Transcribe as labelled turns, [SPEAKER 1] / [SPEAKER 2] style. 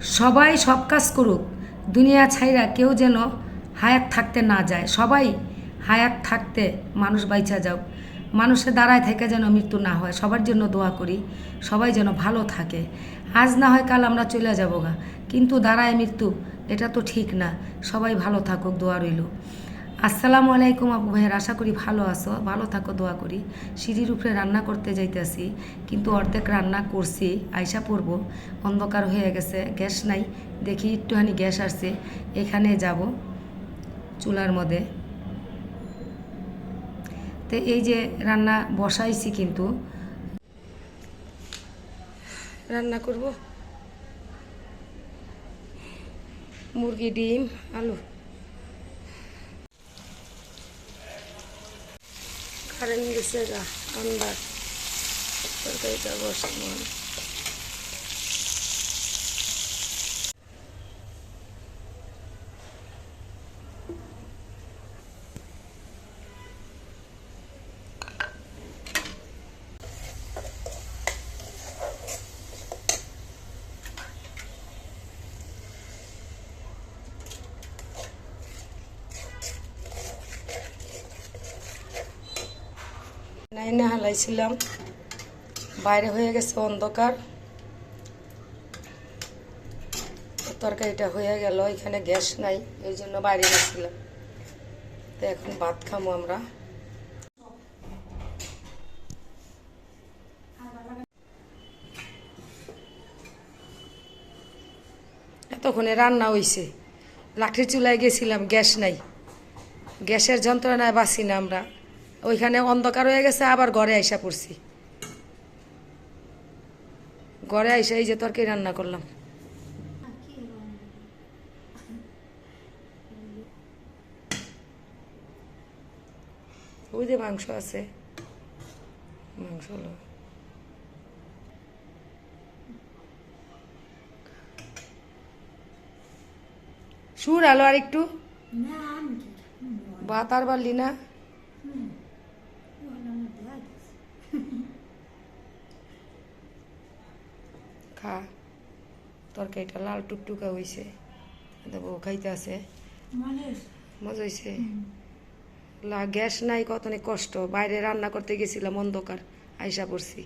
[SPEAKER 1] সবাই সব কাজ করুক, দুনিয়া ছাইরা কেউ যেন হায়াত থাকতে না যায়। সবাই হায়াত থাকতে মানুষ বাইচা যাও মানুষের দাঁড়ায় থেকে যেন মৃত্যু না হয়। সবার জন্য দোয়া করি, সবাই যেন ভালো থাকে। আজ না হয় কাল আমরা চলে যাব গা। কিন্তু দাঁড়ায় মৃত্যু, এটা তো ঠিক না। সবাই ভালো থাকুক, দোয়া রইল। আসসালামু আলাইকুম আপু ভাইয়ের, আশা করি ভালো আছো। ভালো থাকো, দোয়া করি। সিঁড়ির উপরে রান্না করতে যাইতেছি, কিন্তু অর্ধেক রান্না করছি, আইসা পড়ব। অন্ধকার হয়ে গেছে, গ্যাস নাই। দেখি একটুখানি গ্যাস আসছে, এখানে যাব চুলার মধ্যে। তো এই যে রান্না বসাইছি কিন্তু। রান্না করব? মুরগি, ডিম, আলু। কারেন্ট গেছে গা আন্দার। তরকারিটা বসাবো নাইনে হালাইছিলাম। বাইরে হয়ে গেছে অন্ধকার। তরকারিটা হয়ে গেল, এখানে গ্যাস নাই, এই জন্য বাইরে গেছিলাম। তো এখন ভাত খামো আমরা। এতক্ষণে রান্না হইছে। লাঠির চুলায় গেছিলাম, গ্যাস নাই। গ্যাসের যন্ত্রণায় বাঁচি না আমরা। ওইখানে অন্ধকার হয়ে গেছে আবার ঘরে আইসা পড়ছি। ঘরে আইসা এই যে তরকারি রান্না করলাম। ওই যে মাংস আছে। মাংস হলো। সুর আলো আর একটু? ভাত আর পারলি না? খা। তরকারিটা লাল টুকটুকা হয়েছে বউ খাইতে আছে। মজা হয়েছে লা গ্যাস নাই কত অনেক কষ্ট। বাইরে রান্না করতে গেছিলাম অন্ধকার আইসা পড়ছি।